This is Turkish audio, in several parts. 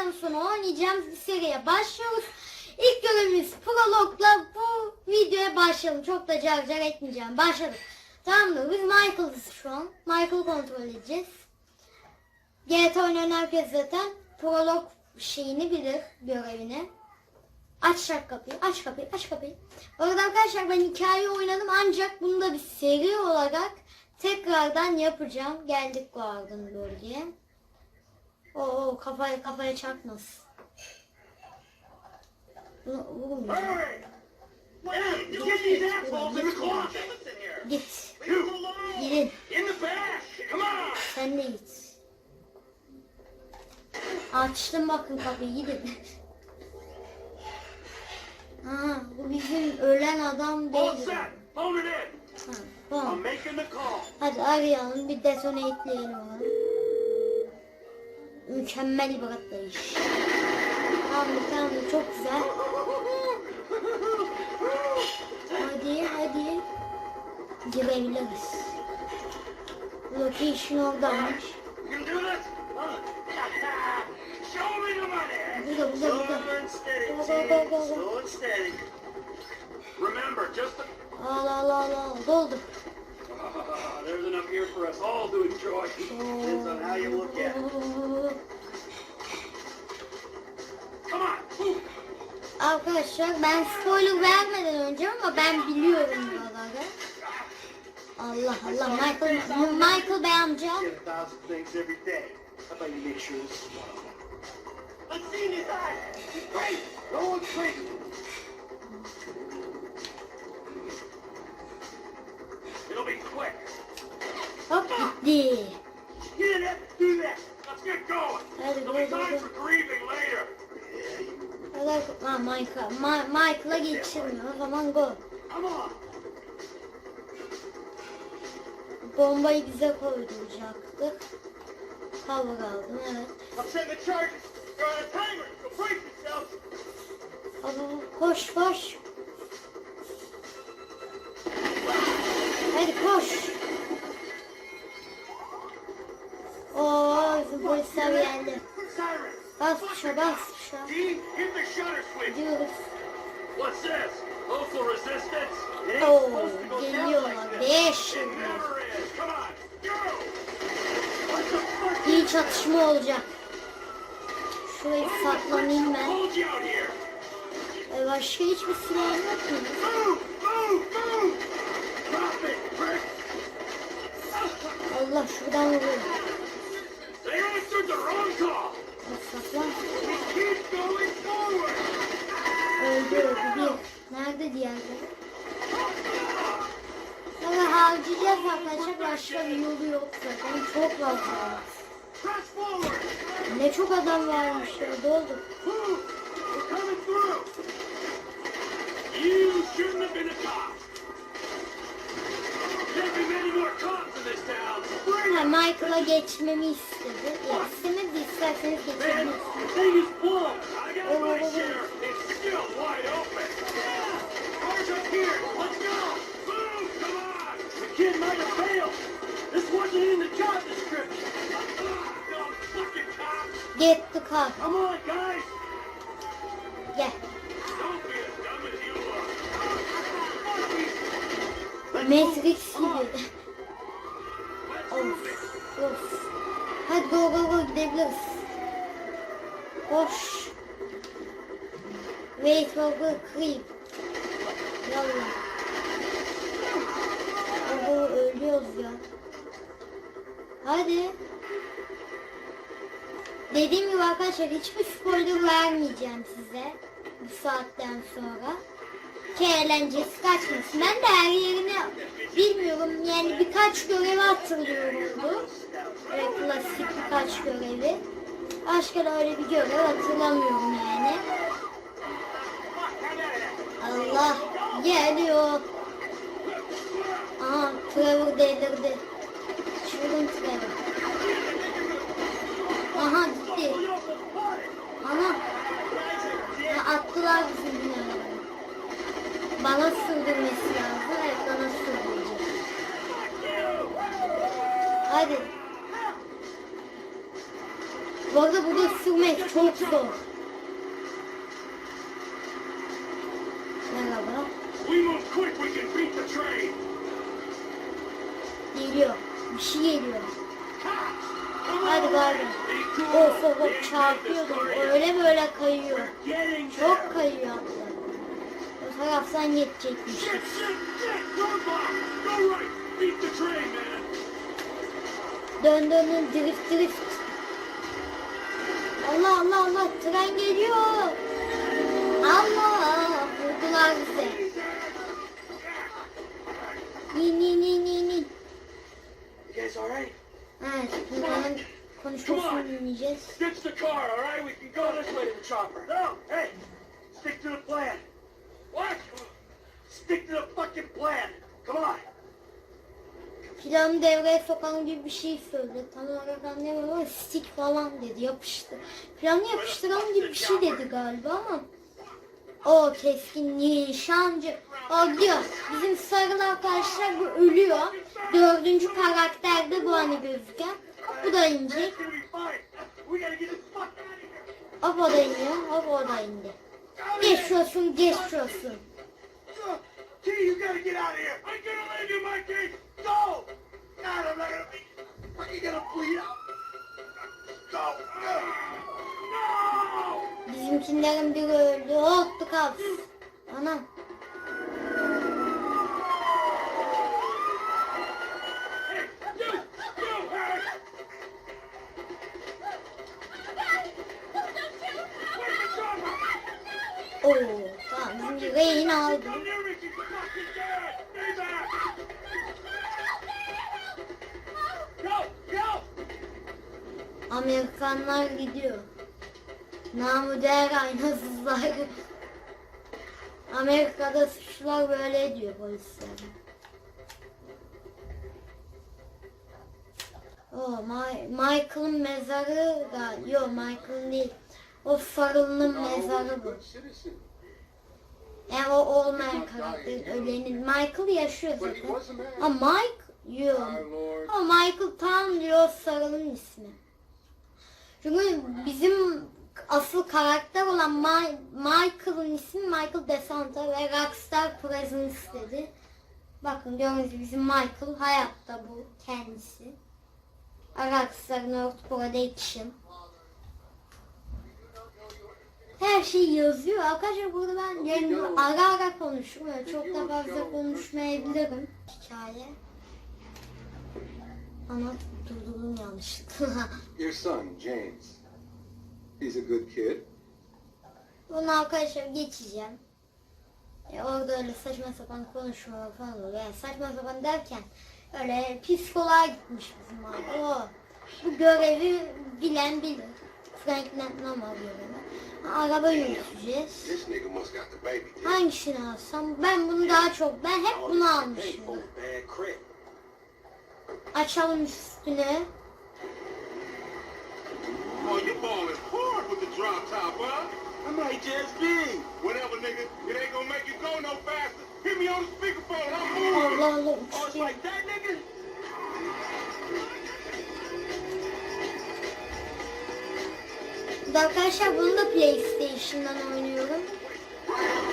baştan sona oynayacağımız bir seriye başlıyoruz. İlk görevimiz prologla bu videoya başlayalım. Çok da car car etmeyeceğim. Başladık. Tamamdır. Biz Michael'ız şu an. Michael'ı kontrol edeceğiz. GTA oynayan herkes zaten prolog şeyini bilir, görevini. Aç kapıyı, aç kapıyı, aç kapıyı. Bu arada arkadaşlar ben hikaye oynadım ancak bunu da bir seri olarak tekrardan yapacağım. Geldik Guardian bölgeye. Oo kafaya kafaya çarpmasın. Bunu vurmayacağım. Closet! Git. Gidin. Sen de git. Açtım bakın kapıyı gidin. Aha, bu bizim ölen adam değil. Ha, tamam. Hadi arayalım bir detonateleyelim onu. Mükemmel bir atlayış. Tamamdır tamamdır çok güzel. Hadi hadi. Girebiliriz. Location oradaymış. Money! Burada burada burada. Slow and steady, Go, go, go, go, go. Slow and steady. Remember, just the... Al al al al doldu. Ah, there's enough here for us all to enjoy. Depends on how you look at it. Arkadaşlar ben spoiler vermeden önce ama ben biliyorum buraları. Allah Allah Michael Michael Bey amca. Get a thousand things every day. How about you make sure this is one of them? Let's see in his eyes. He's crazy. No one's. Ha Michael Ma Michael'a geçirmiyor o zaman go. Come on. Bombayı bize koyduracaktık. Cover aldım evet. I'm setting the charges. You're on a timer. So brace yourself. Hadi koş koş. Hadi koş. Oo geldi. Siren. Bas tuşa bas tuşa. Gidiyoruz. Like geliyorlar. Beş? İyi çatışma olacak. Şurayı saklanayım ben. hold you out here? E başka hiçbir silah yok mu? Allah şuradan vuruyor. Öldü öldü bir. Nerede diğerleri? Sonra harcayacağız arkadaşlar. Başka bir yolu yok zaten. Çok fazla. var. Ne çok adam varmış ya. Doldu. You shouldn't have been a. 'em. Michael'a geçmemi istedi. İstemedi isterseniz geçebilirsiniz. the thing is full. I got my Matrix gibi. Of. Of. Hadi go go go gidebiliriz. Koş. Wait go go creep. Yallah. Oho ölüyoruz ya. Hadi. Dediğim gibi arkadaşlar hiçbir spoiler vermeyeceğim size bu saatten sonra. Ki eğlencesi kaçmasın. Ben de her yerini bilmiyorum yani birkaç görevi hatırlıyorumdu. Böyle klasik birkaç görevi. Başka da öyle bir görev hatırlamıyorum yani. Allah geliyor. Aha Trevor delirdi. Çılgın Trevor. Aha gitti. Aha. Ha, attılar binaları. Bana sürdürmesi lazım. Evet bana sürdürecek. Hadi. Bu arada burada sürmek çok zor. Merhaba. Geliyor. Bir şey geliyor. Hadi cool. Of of of engine çarpıyor. is starting. Öyle böyle kayıyor. Çok kayıyor hatta. Right! The train, man! Dön dön dön drift drift. Allah Allah Allah tren geliyor. Allah vurdular bize. İn in in in in. Evet bunların konuşmasını dinleyeceğiz. Ditch the car, alright? We can go this way to the chopper. No! Hey! Stick to the plan. What? Stick to the fucking plan. Come on. Planı devreye sokan gibi bir şey söyledi. Tam olarak anlayamadım ama stick falan dedi yapıştı. Planı yapıştıralım gibi bir şey dedi galiba ama. O keskin nişancı. O gidiyor. Bizim sarılı arkadaşlar bu ölüyor. Dördüncü karakterde bu hani gözüken. Bu da inecek. Hop o da iniyor. Hop o da indi. Geçiyorsun geçiyorsun. T, you gotta get out of here. I'm gonna leave you, Mikey. Go. God, I'm not gonna be. You gonna bleed out? Bizimkilerin biri öldü. Hoptu kaldı. Anam. Dead. Stay back. Go, go. Amerikanlar gidiyor. Namı değer aynasızlar. Amerika'da suçlular böyle diyor polisler. Oh, My, Michael'ın mezarı da, yok Michael'ın değil. O sarılının mezarı bu. Yani o olmayan karakterin ölenin. Michael yaşıyor zaten. Ama Mike, yok. Ama Michael tam diyor sarılın ismi. Çünkü bizim asıl karakter olan Ma- Michael'ın ismi Michael DeSanta ve Rockstar Presence dedi. Bakın gördüğünüz gibi bizim Michael hayatta bu kendisi. Rockstar North Production. Her şey yazıyor. Arkadaşlar burada ben yani ara ara konuşurum. Öyle çok da fazla konuşmayabilirim. Hikaye. Ama durdurdum yanlışlıkla. Your son, James. He's a good kid. Bunu arkadaşlar geçeceğim. E, orada öyle saçma sapan konuşma falan oluyor. Yani saçma sapan derken öyle psikoloğa gitmiş bizim abi. O bu görevi bilen bilir. Frank beni. Ha, Araba kid. Hangisini alsam? Ben bunu daha çok, ben hep bunu almışım. Açalım üstüne. I might just be. Whatever, nigga. It ain't gonna make you go no faster. Hit me on the speakerphone. I'm moving. Allah Allah Oh, it's uçtu. like that, nigga? Arkadaşlar bunu da PlayStation'dan oynuyorum.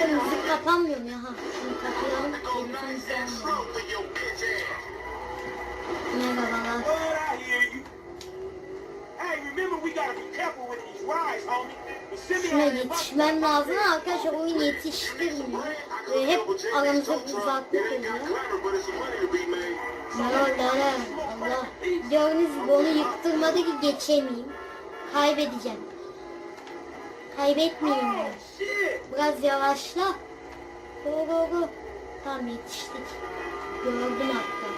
Müzik kapanmıyor mu ya? Ha, şunu ass. Merhabalar. Şuna yetişmem lazım arkadaşlar oyun yetiştirmiyor. Ve hep aramızda uzaklık oluyor. Merhabalar. Allah. Gördüğünüz gibi onu yıktırmadı ki geçemeyeyim. Kaybedeceğim. Shit. Biraz yavaşla. Go go go. Tamam yetiştik. Gördüm hatta.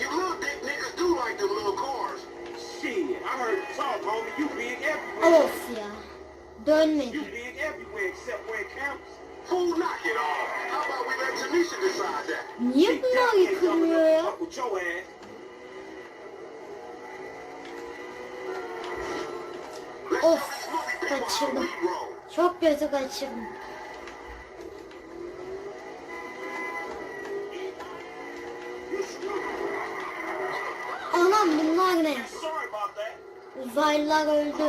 You little dick niggas do like them little cars. Shit, I heard you talk, homie. You big everywhere. Of ya. You Dönmedi. big everywhere except where it counts. Who knock it off? How about we let Tanisha decide that? Niye bunlar yıkılmıyor ya? Of kaçırdım. Çok kötü kaçırdım. Anam bunlar ne? Uzaylılar öldü.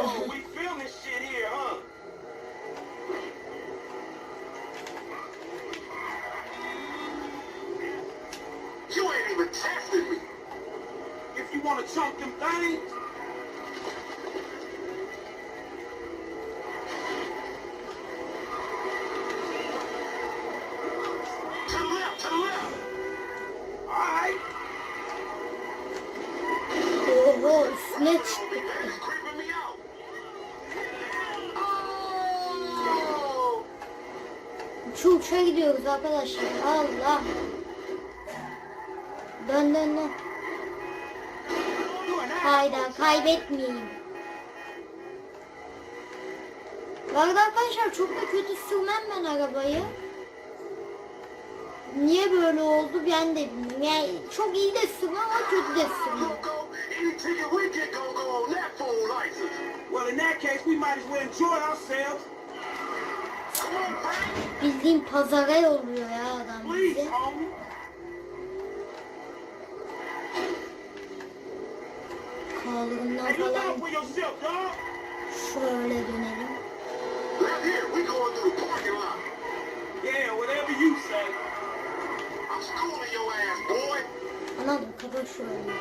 Gidiyoruz arkadaşlar. Allah. Dön dön dön. Hayda kaybetmeyeyim. Bu arkadaşlar çok da kötü sürmem ben arabayı. Niye böyle oldu ben de bilmiyorum. Yani çok iyi de sürmem ama kötü de sürmem. Well, in that case, we might as well enjoy ourselves. Bildiğin pazara yolluyor ya adam bizi. Kaldırımdan falan şöyle dönelim. Anam kapat şöyle.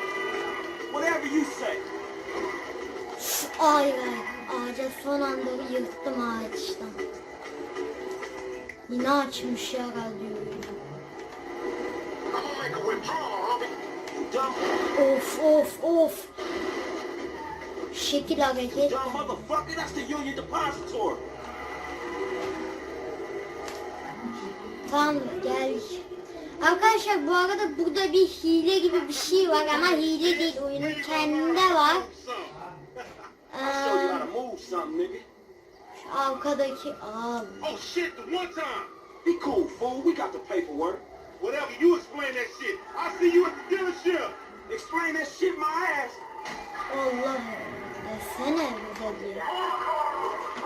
Whatever you say. Ay ay ağaca son anda yırttım ağaçtan. Yine açmış ya radyoyu. Of of of. Şekil hareket. Tamam geldik. Arkadaşlar bu arada burada bir hile gibi bir şey var ama hile değil oyunun kendinde var. Ee, to move something, nigga. şu arkadaki aa, Oh shit, the one time. Be cool, fool. We got the paperwork. Whatever, you explain that shit. I'll see you at the dealership. Explain that shit my ass. Allah desene bize diyor.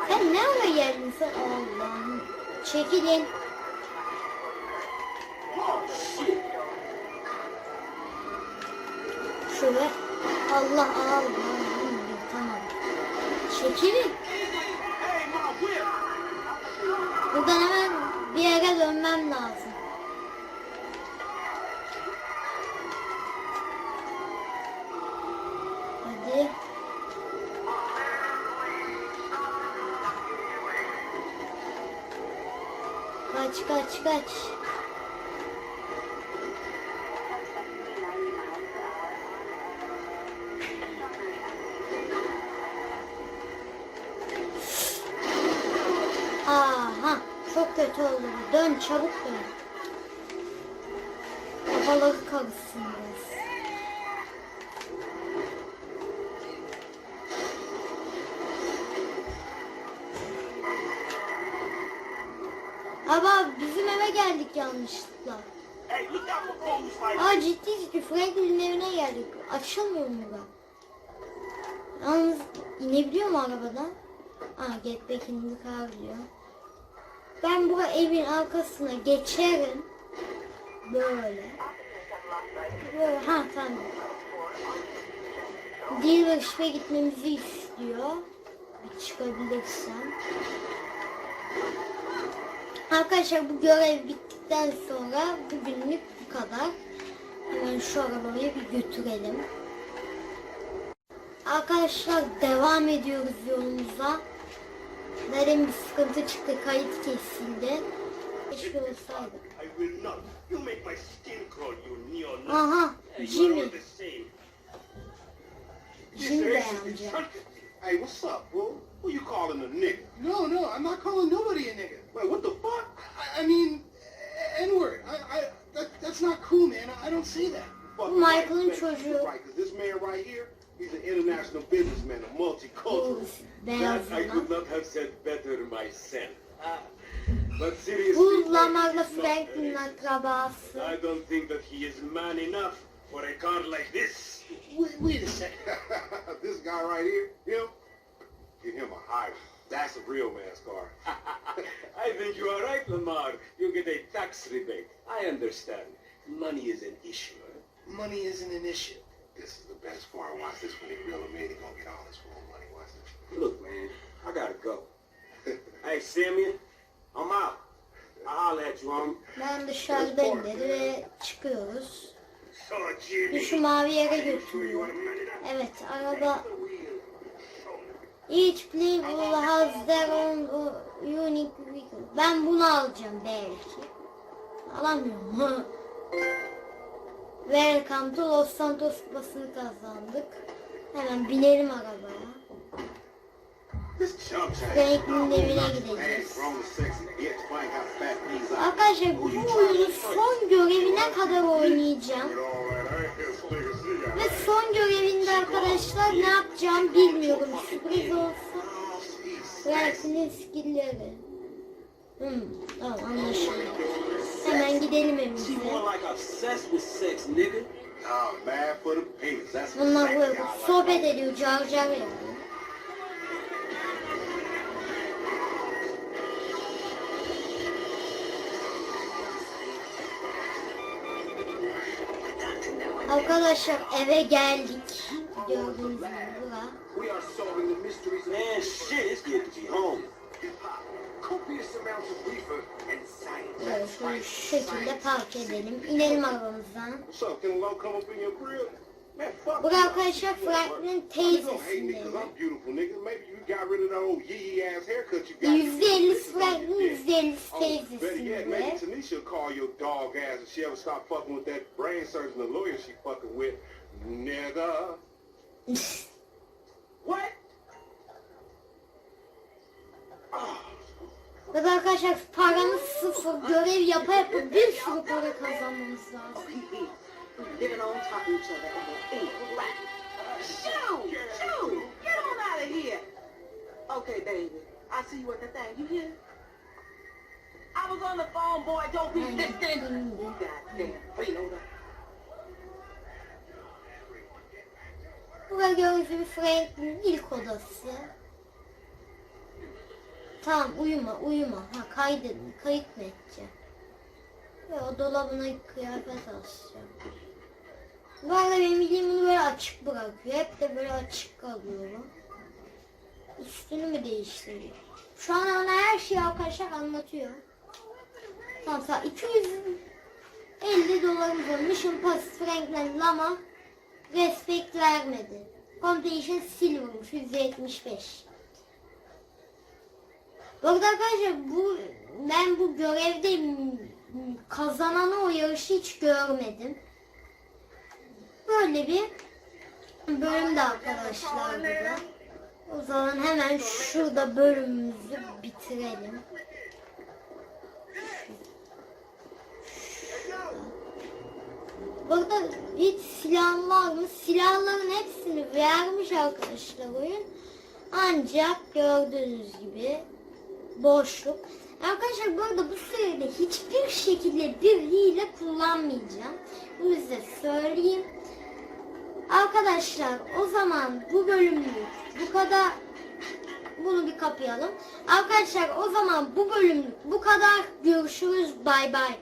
Sen ne geldin sen Allah'ım. Çekilin. Oh. Şöyle. Allah Allah. Tamam. Çekilin. Dönmem lazım. Hadi. Kaç kaç kaç. Karışsın biraz. Ama bizim eve geldik yanlışlıkla. Aa ciddi ciddi Franklin'in evine geldik. Açılmıyor mu bura? Yalnız inebiliyor mu arabadan? Aa get back in the car diyor. Ben bu evin arkasına geçerim. Böyle. Böyle ha tamam. Dealership'e gitmemizi istiyor. Bir çıkabilirsem. Arkadaşlar bu görev bittikten sonra bugünlük bu kadar. Hemen şu arabayı bir götürelim. Arkadaşlar devam ediyoruz yolumuza. Nereden bir sıkıntı çıktı, kayıt kesildi. Keşke olsaydı. I will not. You make my skin crawl, you neo Aha, uh-huh. Hey, you are Jimmy. the same. Jimmy Bey. Hey, what's up, bro? Who you calling a nigga? No, no, I'm not calling nobody a nigga. Wait, what the fuck? I, I mean, N-word. I, I, that, that's not cool, man. I, I don't say that. Fuck Michael'ın right, man. Right, because this man right here, he's an international businessman, a multicultural. Bu That I could not have said better myself. But seriously, Bu Lamar'la not Franklin'in akrabası. I don't think that he is man enough for a car like this. Wait, wait a second. this guy right here, him, give him a high. That's a real man's car. I think you are right, Lamar. You get a tax rebate. I understand. Money is an issue. Money isn't an issue. This is the best part. Watch this when they reel him in. He gonna get all his full money. Watch this. Look, man, I gotta go. hey, Simeon, I'm out. I'll. Ben dışarıdayım dedi ve çıkıyoruz. Bir şu mavi yere götürüyor. Evet araba Each playable has their own unique vehicle. Ben bunu alacağım belki. Alamıyorum. Welcome to Los Santos basını kazandık. Hemen binelim arabaya. Franklin'in evine gideceğiz. Arkadaşlar bu oyunu son görevine kadar oynayacağım. Ve son görevinde arkadaşlar ne yapacağım bilmiyorum. Sürpriz olsun. Franklin'in skillleri. Hmm, tamam anlaşıldı. Hemen gidelim evimize. Bunlar böyle sohbet ediyor, car car yapıyor. Arkadaşlar eve geldik. Gördüğünüz gibi science. Böyle şu şekilde park edelim. İnelim arabamızdan. Bu you. arkadaşlar you got. Yüzde ellisi dick. yüzde ellisi teyzesinde. Tanisha call your dog ass if she ever stop fucking with that brain surgeon, the lawyer she fucking with. Nigga. What? Ve arkadaşlar paramız sıfır. Görev yapa yapa bir sürü para kazanmamız lazım. Living on top of each other and eat black. Shoot! Shoot! Get on out of here! Okay, baby. I see you at the thing. You hear? I was on the phone, boy. Don't be listening. indi. Goddamn freeloader. Burada gördüğünüz gibi Franklin'in ilk odası. Tamam uyuma uyuma. Ha kaydedin. Kayıt mı edeceğim? Ve o dolabına kıyafet asacağım. Arada benim bildiğim bunu böyle açık bırakıyor. Hep de böyle açık kalıyor. Üstünü mü değiştiriyor? Şu an ona her şeyi arkadaşlar anlatıyor. Tamam tamam 250 dolarımız var. Mission Pass Franklin Lama respect vermedi. Completion silvermiş 175. Bu arada arkadaşlar bu ben bu görevde kazananı o yarışı hiç görmedim. Böyle bir bölümde arkadaşlar bu da. O zaman hemen şurada bölümümüzü bitirelim. Burada hiç silah var mı? Silahların hepsini vermiş arkadaşlar oyun. Ancak gördüğünüz gibi boşluk. Arkadaşlar bu arada bu sürede hiçbir şekilde bir hile kullanmayacağım. Bunu size söyleyeyim. Arkadaşlar o zaman bu bölümlük bu kadar bunu bir kapayalım. Arkadaşlar o zaman bu bölümlük bu kadar. Görüşürüz. Bay bay.